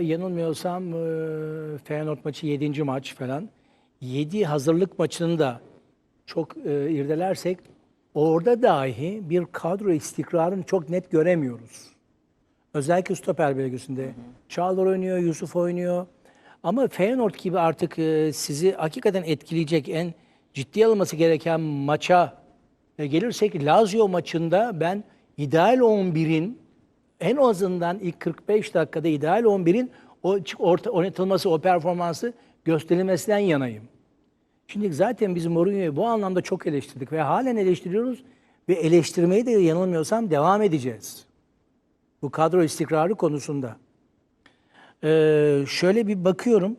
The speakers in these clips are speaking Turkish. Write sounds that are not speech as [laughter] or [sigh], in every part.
Yanılmıyorsam Feyenoord maçı 7. maç falan. 7 hazırlık maçını da çok irdelersek orada dahi bir kadro istikrarını çok net göremiyoruz. Özellikle stoper bölgesinde. Çağlar oynuyor, Yusuf oynuyor. Ama Feyenoord gibi artık sizi hakikaten etkileyecek en ciddi alınması gereken maça gelirsek Lazio maçında ben ideal 11'in en azından ilk 45 dakikada ideal 11'in o orta, oynatılması, o performansı gösterilmesinden yanayım. Şimdi zaten biz Mourinho'yu bu anlamda çok eleştirdik ve halen eleştiriyoruz ve eleştirmeyi de yanılmıyorsam devam edeceğiz. Bu kadro istikrarı konusunda. Ee, şöyle bir bakıyorum.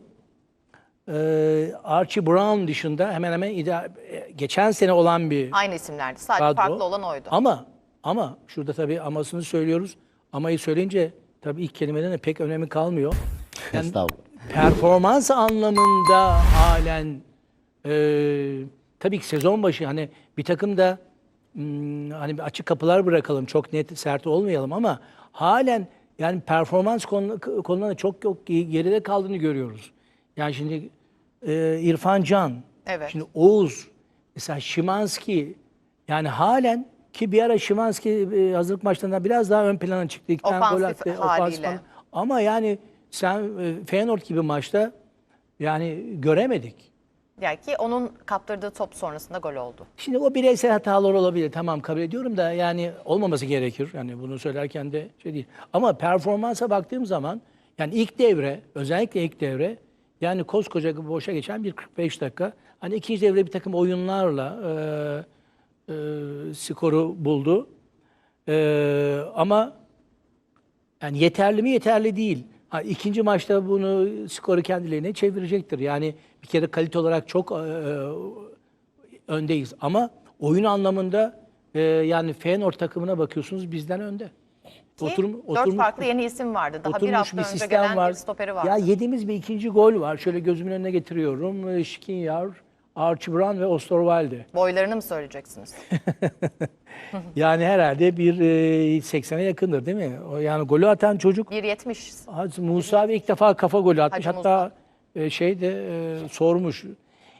Ee, Archie Brown dışında hemen hemen ideal, geçen sene olan bir Aynı isimlerdi. Sadece kadro. farklı olan oydu. Ama ama şurada tabii amasını söylüyoruz. Amayı söyleyince tabii ilk kelimeden de pek önemi kalmıyor. Yani Estağfurullah. performans anlamında halen e, tabii ki sezon başı hani bir takım da hmm, hani bir açık kapılar bırakalım çok net sert olmayalım ama halen yani performans konu- konularında çok yok geride kaldığını görüyoruz. Yani şimdi e, İrfan Can, Evet. şimdi Oğuz, mesela Şimanski yani halen ki bir ara Şimanski e, hazırlık maçlarında biraz daha ön plana çıktı. Tane gol Ofansif attı, haliyle. ofansif. Ama yani sen e, Feyenoord gibi maçta yani göremedik. Yani ki onun kaptırdığı top sonrasında gol oldu. Şimdi o bireysel hatalar olabilir. Tamam kabul ediyorum da yani olmaması gerekir. Yani bunu söylerken de şey değil. Ama performansa baktığım zaman yani ilk devre özellikle ilk devre yani koskoca boşa geçen bir 45 dakika. Hani ikinci devre bir takım oyunlarla e, e, skoru buldu. E, ama yani yeterli mi yeterli değil. Ha, ikinci maçta bunu skoru kendilerine çevirecektir. Yani bir kere kalite olarak çok e, öndeyiz. Ama oyun anlamında e, yani Feyenoord takımına bakıyorsunuz bizden önde. Ki Oturum- dört oturmuş- farklı yeni isim vardı. Daha bir hafta bir önce gelen var. bir stoperi vardı. Ya yediğimiz bir ikinci gol var. Şöyle gözümün önüne getiriyorum. E, Skriniar, Archie Brown ve Osterwalde. Boylarını mı söyleyeceksiniz? [laughs] Yani herhalde bir e, 80'e yakındır değil mi? O Yani golü atan çocuk 1.70. Hacı Musa abi ilk defa kafa golü atmış. Hacı Hatta e, şey de e, sormuş.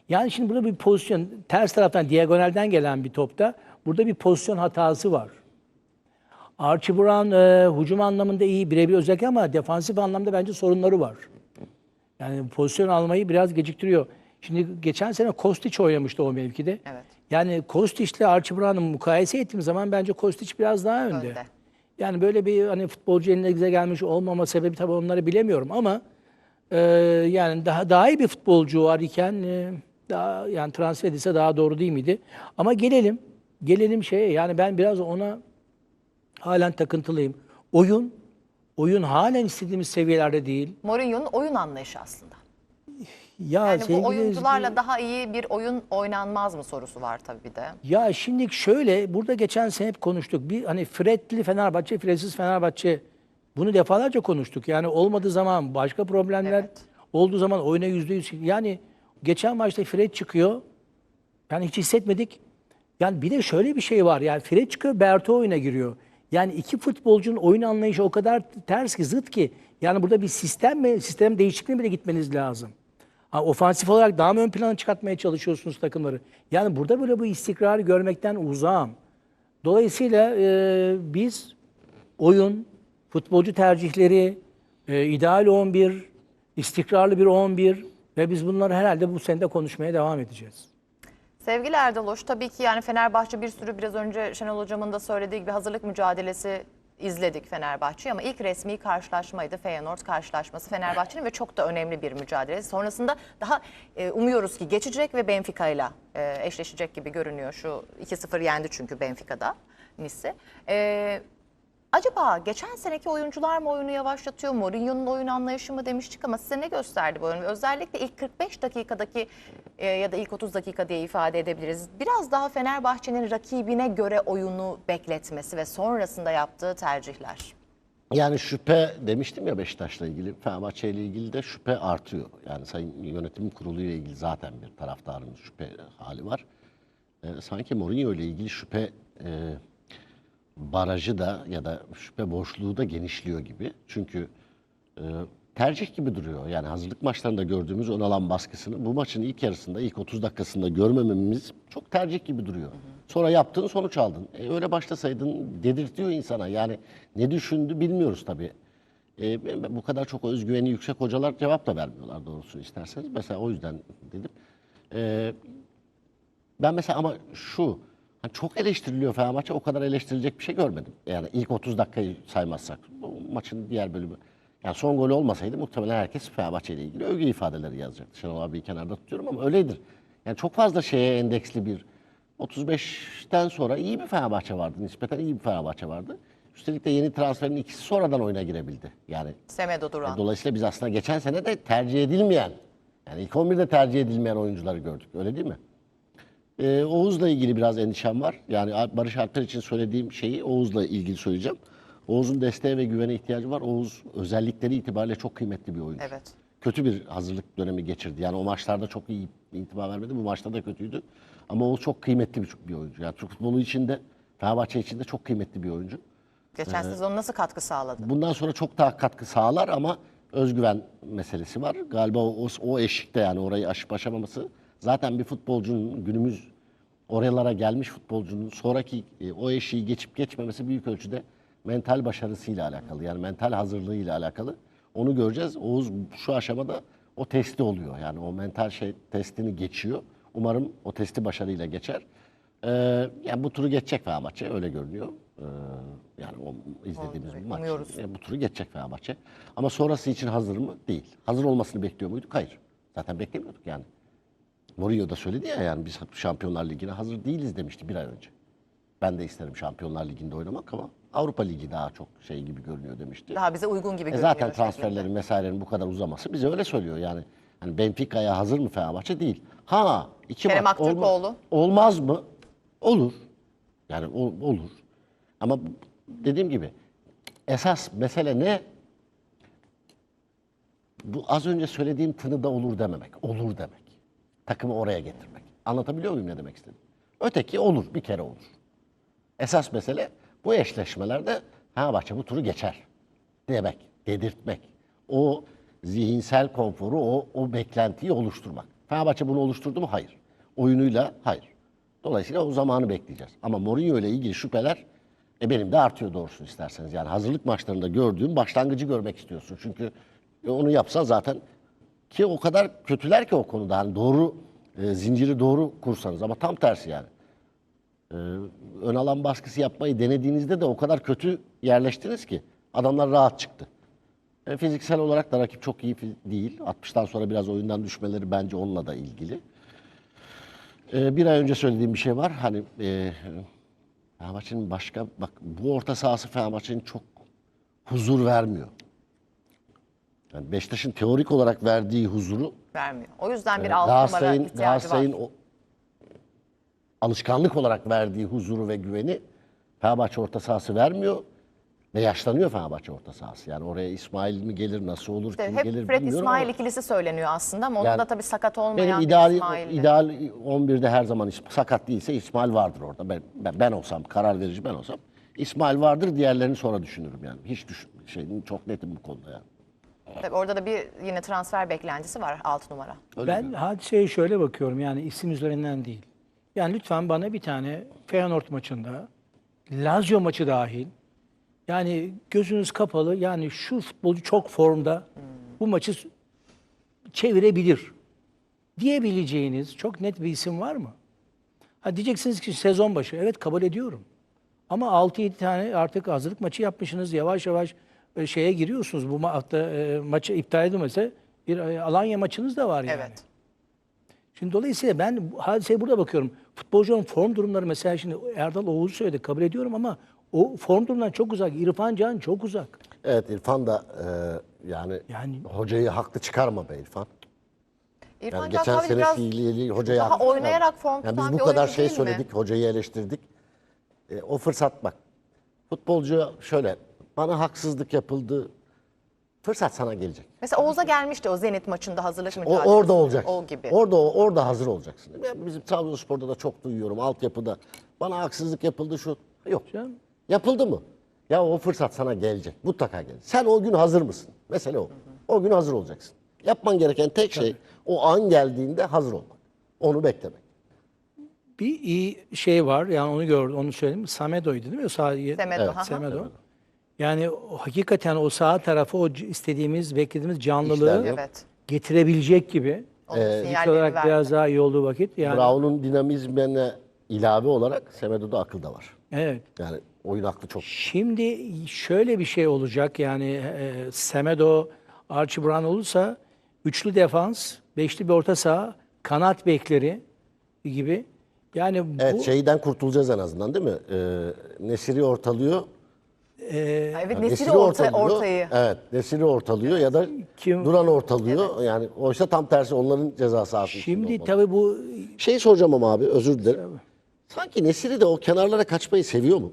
Yani şimdi burada bir pozisyon ters taraftan diagonalden gelen bir topta burada bir pozisyon hatası var. Archie Brown e, hücum anlamında iyi birebir özellikle ama defansif anlamda bence sorunları var. Yani pozisyon almayı biraz geciktiriyor. Şimdi geçen sene Kostić oynamıştı o mevkide. Evet. Yani Kostić ile Archie Brown'u mukayese ettiğim zaman bence Kostić biraz daha önde. Önde. Yani böyle bir hani futbolcu eline bize gelmiş olmama sebebi tabii onları bilemiyorum ama e, yani daha daha iyi bir futbolcu var iken e, daha yani transfer edilse daha doğru değil miydi? Ama gelelim gelelim şeye yani ben biraz ona halen takıntılıyım. Oyun oyun halen istediğimiz seviyelerde değil. Mourinho'nun oyun anlayışı aslında. Ya Yani bu oyuncularla Ezgi- daha iyi bir oyun oynanmaz mı sorusu var tabii bir de. Ya şimdi şöyle burada geçen sene hep konuştuk. Bir hani Fred'li Fenerbahçe, Fred'siz Fenerbahçe bunu defalarca konuştuk. Yani olmadığı zaman başka problemler Evet. olduğu zaman oyuna yüzde yüz. Yani geçen maçta Fred çıkıyor. Yani hiç hissetmedik. Yani bir de şöyle bir şey var. Yani Fred çıkıyor, Berto oyuna giriyor. Yani iki futbolcunun oyun anlayışı o kadar ters ki, zıt ki. Yani burada bir sistem mi, sistem değişikliğine bile gitmeniz lazım. Ofansif olarak daha mı ön plana çıkartmaya çalışıyorsunuz takımları? Yani burada böyle bu istikrarı görmekten uzağım. Dolayısıyla e, biz oyun, futbolcu tercihleri, e, ideal 11, istikrarlı bir 11 ve biz bunları herhalde bu sene konuşmaya devam edeceğiz. Sevgili Erdal Hoş, tabii ki yani Fenerbahçe bir sürü biraz önce Şenol Hocam'ın da söylediği gibi hazırlık mücadelesi izledik Fenerbahçe'yi ama ilk resmi karşılaşmaydı Feyenoord karşılaşması Fenerbahçe'nin ve çok da önemli bir mücadele. Sonrasında daha e, umuyoruz ki geçecek ve Benfica ile e, eşleşecek gibi görünüyor. Şu 2-0 yendi çünkü Benfica'da Nice'i. E, Acaba geçen seneki oyuncular mı oyunu yavaşlatıyor, Mourinho'nun oyun anlayışı mı demiştik ama size ne gösterdi bu oyun? Özellikle ilk 45 dakikadaki e, ya da ilk 30 dakika diye ifade edebiliriz. Biraz daha Fenerbahçe'nin rakibine göre oyunu bekletmesi ve sonrasında yaptığı tercihler. Yani şüphe demiştim ya Beşiktaş'la ilgili, Fenerbahçe ile ilgili de şüphe artıyor. Yani Sayın Yönetim Kurulu ile ilgili zaten bir taraftarın şüphe hali var. Ee, sanki Mourinho ile ilgili şüphe e, barajı da ya da şüphe boşluğu da genişliyor gibi. Çünkü e, tercih gibi duruyor. Yani hazırlık maçlarında gördüğümüz ön alan baskısını bu maçın ilk yarısında, ilk 30 dakikasında görmememiz çok tercih gibi duruyor. Sonra yaptın, sonuç aldın. E, öyle başlasaydın dedirtiyor insana. Yani ne düşündü bilmiyoruz tabii. E, bu kadar çok özgüveni yüksek hocalar cevap da vermiyorlar doğrusunu isterseniz. Mesela o yüzden dedim. E, ben mesela ama şu hani çok eleştiriliyor Fenerbahçe o kadar eleştirilecek bir şey görmedim. Yani ilk 30 dakikayı saymazsak bu maçın diğer bölümü. Yani son golü olmasaydı muhtemelen herkes Fenerbahçe ile ilgili övgü ifadeleri yazacaktı. Şenol abiyi kenarda tutuyorum ama öyledir. Yani çok fazla şeye endeksli bir 35'ten sonra iyi bir Fenerbahçe vardı. Nispeten iyi bir Fenerbahçe vardı. Üstelik de yeni transferin ikisi sonradan oyuna girebildi. Yani Semedo Duran. Dolayısıyla biz aslında geçen sene de tercih edilmeyen, yani ilk 11'de tercih edilmeyen oyuncuları gördük. Öyle değil mi? Ee, Oğuz'la ilgili biraz endişem var. Yani Barış Alper için söylediğim şeyi Oğuz'la ilgili söyleyeceğim. Oğuz'un desteğe ve güvene ihtiyacı var. Oğuz özellikleri itibariyle çok kıymetli bir oyuncu. Evet. Kötü bir hazırlık dönemi geçirdi. Yani o maçlarda çok iyi intiba vermedi. Bu maçta da kötüydü. Ama Oğuz çok kıymetli bir, bir oyuncu. Yani Türk futbolu için de, Fenerbahçe için de çok kıymetli bir oyuncu. Geçen sezon nasıl katkı sağladı? Bundan sonra çok daha katkı sağlar ama özgüven meselesi var. Galiba o, o eşikte yani orayı aşıp aşamaması zaten bir futbolcunun günümüz oralara gelmiş futbolcunun sonraki e, o eşiği geçip geçmemesi büyük ölçüde mental başarısıyla alakalı. Yani mental hazırlığıyla alakalı. Onu göreceğiz. Oğuz şu aşamada o testi oluyor. Yani o mental şey testini geçiyor. Umarım o testi başarıyla geçer. Ee, yani bu turu geçecek Fenerbahçe öyle görünüyor. Ee, yani o izlediğimiz bu maç. umuyoruz. E, bu turu geçecek Fenerbahçe. Ama sonrası için hazır mı? Değil. Hazır olmasını bekliyor muyduk? Hayır. Zaten beklemiyorduk yani. Mourinho da söyledi ya yani biz Şampiyonlar Ligi'ne hazır değiliz demişti bir ay önce. Ben de isterim Şampiyonlar Ligi'nde oynamak ama Avrupa Ligi daha çok şey gibi görünüyor demişti. Daha bize uygun gibi E görünüyor. zaten şeklinde. transferlerin vesairenin bu kadar uzaması bize öyle söylüyor yani. Hani Benfica'ya hazır mı Fenerbahçe? Değil. Ha iki Kerem maç Aktürkoğlu. olmaz mı? Olur. Yani ol- olur. Ama dediğim gibi esas mesele ne? Bu az önce söylediğim tınıda olur dememek. Olur demek. Takımı oraya getirmek. Anlatabiliyor muyum ne demek istedim? Öteki olur. Bir kere olur. Esas mesele bu eşleşmelerde Fenerbahçe bu turu geçer demek, dedirtmek. O zihinsel konforu, o, o beklentiyi oluşturmak. Fenerbahçe bunu oluşturdu mu? Hayır. Oyunuyla hayır. Dolayısıyla o zamanı bekleyeceğiz. Ama Mourinho ile ilgili şüpheler e benim de artıyor doğrusunu isterseniz. Yani hazırlık maçlarında gördüğüm başlangıcı görmek istiyorsun. Çünkü onu yapsan zaten ki o kadar kötüler ki o konuda. Hani doğru e, zinciri doğru kursanız ama tam tersi yani Ee, ön alan baskısı yapmayı denediğinizde de o kadar kötü yerleştiniz ki adamlar rahat çıktı. E, fiziksel olarak da rakip çok iyi değil. 60'tan sonra biraz oyundan düşmeleri bence onunla da ilgili. E, bir ay önce söylediğim bir şey var. Hani e, Fenerbahçe'nin başka bak bu orta sahası Fenerbahçe'nin çok huzur vermiyor. Yani Beşiktaş'ın teorik olarak verdiği huzuru Vermiyor. O yüzden bir alt numara Galatasaray'ın, ihtiyacı var. Galatasaray'ın o alışkanlık olarak verdiği huzuru ve güveni Fenerbahçe orta sahası vermiyor ve yaşlanıyor Fenerbahçe orta sahası. Yani oraya İsmail mi gelir, nasıl olur, İşte kim hep gelir Fred bilmiyorum İsmail ama ikilisi söyleniyor aslında ama onun Yani da tabii sakat olmayan benim bir ideal İsmail'di. ideal 11'de her zaman sakat değilse İsmail vardır orada. Ben, ben, ben olsam, karar verici ben olsam İsmail vardır, diğerlerini sonra düşünürüm yani. Hiç düşün, şey, çok netim bu konuda yani. Tabii orada da bir yine transfer beklentisi var 6 numara. Öyle Ben hadiseye şöyle bakıyorum yani isim üzerinden değil. Yani lütfen bana bir tane Feyenoord maçında, Lazio maçı dahil, yani gözünüz kapalı yani şu futbolcu çok formda bu maçı çevirebilir diyebileceğiniz çok net bir isim var mı? Ha diyeceksiniz ki sezon başı. Evet kabul ediyorum. Ama 6-7 tane artık hazırlık maçı yapmışsınız. Yavaş yavaş e, şeye giriyorsunuz. Bu hafta e, maçı iptal edilmese bir e, Alanya maçınız da var yani. Evet. Şimdi dolayısıyla ben bu hadiseye burada bakıyorum. Futbolcunun form durumları mesela şimdi Erdal Oğuz söyledi kabul ediyorum ama o form durumdan çok uzak. İrfan Can çok uzak. Evet İrfan da e, yani, Yani- hocayı haklı çıkarma be İrfan. İrfan Yani geçen sene biraz hocayı daha haklı oynayarak form yani Biz bu kadar şey değil mi? söyledik, hocayı eleştirdik. E, o fırsat bak. Futbolcu şöyle, bana haksızlık yapıldı. Fırsat sana gelecek. Mesela Oğuz'a gelmişti o Zenit maçında hazırlık O mücadelesi. orada olacak. O gibi. Orada orada hazır olacaksın. Ben bizim Trabzonspor'da da çok duyuyorum altyapıda. Bana haksızlık yapıldı şu. Yok. Yapıldı mı? Ya o fırsat sana gelecek. Mutlaka gelecek. Sen o gün hazır mısın? Mesele o. O gün hazır olacaksın. Yapman gereken tek şey o an geldiğinde hazır olmak. Onu beklemek. Bir iyi şey var yani onu gördüm onu söyleyeyim. Samedo'ydu değil mi? O Semedo, Evet, hı. Semedo. Yani o, hakikaten o sağ tarafı o c- istediğimiz, beklediğimiz canlılığı İşler yok. Evet. getirebilecek gibi. Onun Ee, sinyalleri Fizik olarak verdi. biraz daha iyi olduğu vakit. Yani, Brown'un dinamizmine ilave olarak Semedo'da akıl da var. Evet. Yani oyun aklı çok. Şimdi şöyle bir şey olacak yani e, Semedo, Archie Brown olursa üçlü defans, beşli bir orta saha, kanat bekleri gibi. Yani bu Evet şeyden kurtulacağız en azından değil mi? Ee, Nesiri ortalıyor. Evet Nesiri Nesiri orta, ortalıyor. ortayı. Evet Nesiri ortalıyor ya da Kim- Duran ortalıyor. Yani oysa tam tersi onların ceza sahası içinde şimdi tabii bu Şey soracağım ama abi özür dilerim. Sanki Nesiri de o kenarlara kaçmayı seviyor mu?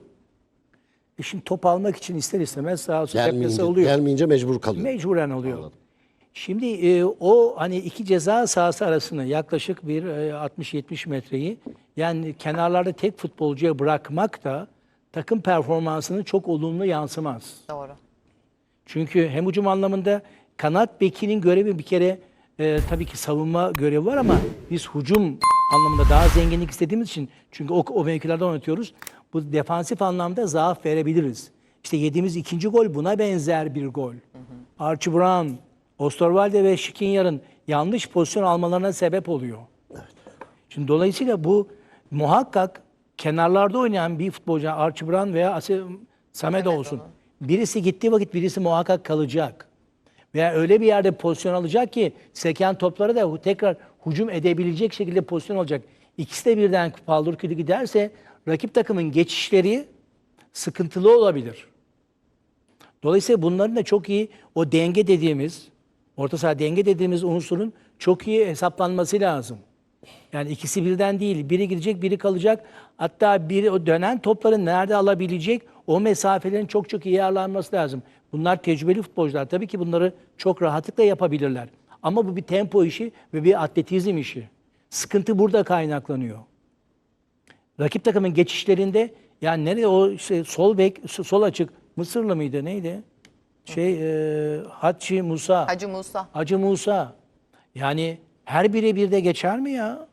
e, şimdi top almak için ister istemez sağa sola Gelmeyince, oluyor. gelmeyince mecbur kalıyor. Mecburen oluyor. Şimdi e, o hani iki ceza sahası arasında yaklaşık bir e, 60-70 metreyi yani kenarlarda tek futbolcuya bırakmak da takım performansını çok olumlu yansımaz. Doğru. Çünkü hem hücum anlamında kanat bekinin görevi bir kere e, tabii ki savunma görevi var ama biz hücum anlamında daha zenginlik istediğimiz için çünkü o, o mevkilerden oynatıyoruz. Bu defansif anlamda zaaf verebiliriz. İşte yediğimiz ikinci gol buna benzer bir gol. Archie Brown, Osterwalde ve Skriniar'ın yanlış pozisyon almalarına sebep oluyor. Şimdi dolayısıyla bu muhakkak kenarlarda oynayan bir futbolcu Archie Brown veya Ase- Samet olsun. Birisi gittiği vakit birisi muhakkak kalacak. Veya öyle bir yerde pozisyon alacak ki seken topları da tekrar hücum edebilecek şekilde pozisyon alacak. İkisi de birden paldır küldür giderse rakip takımın geçişleri sıkıntılı olabilir. Dolayısıyla bunların da çok iyi o denge dediğimiz, orta saha denge dediğimiz unsurun çok iyi hesaplanması lazım. Yani ikisi birden değil. Biri gidecek, biri kalacak. Hatta biri o dönen topları nerede alabilecek? O mesafelerin çok çok iyi ayarlanması lazım. Bunlar tecrübeli futbolcular. Tabii ki bunları çok rahatlıkla yapabilirler. Ama bu bir tempo işi ve bir atletizm işi. Sıkıntı burada kaynaklanıyor. Rakip takımın geçişlerinde yani nereye o işte sol bek, sol açık Mısırlı mıydı neydi? Şey e, Hacı Musa. Hacı Musa. Hacı Musa. Yani her biri bir de geçer mi ya?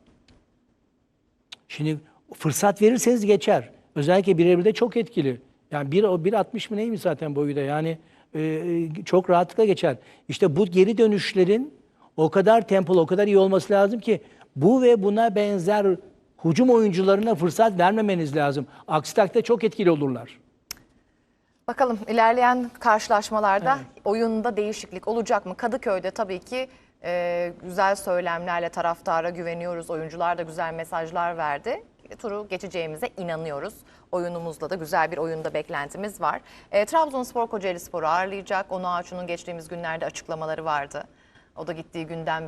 Şimdi fırsat verirseniz geçer. Özellikle birebir de çok etkili. Yani bir, o 1.60 mı neymiş zaten boyu da yani e, çok rahatlıkla geçer. İşte bu geri dönüşlerin o kadar tempolu, o kadar iyi olması lazım ki bu ve buna benzer hücum oyuncularına fırsat vermemeniz lazım. Aksi takdirde çok etkili olurlar. Bakalım ilerleyen karşılaşmalarda oyunda değişiklik olacak mı? Kadıköy'de tabii ki e, güzel söylemlerle taraftara güveniyoruz. Oyuncular da güzel mesajlar verdi. Turu geçeceğimize inanıyoruz. Oyunumuzla da güzel bir oyunda beklentimiz var. E, Trabzonspor Kocaeli Spor'u ağırlayacak. Onu Açu'nun geçtiğimiz günlerde açıklamaları vardı. O da gittiği günden beri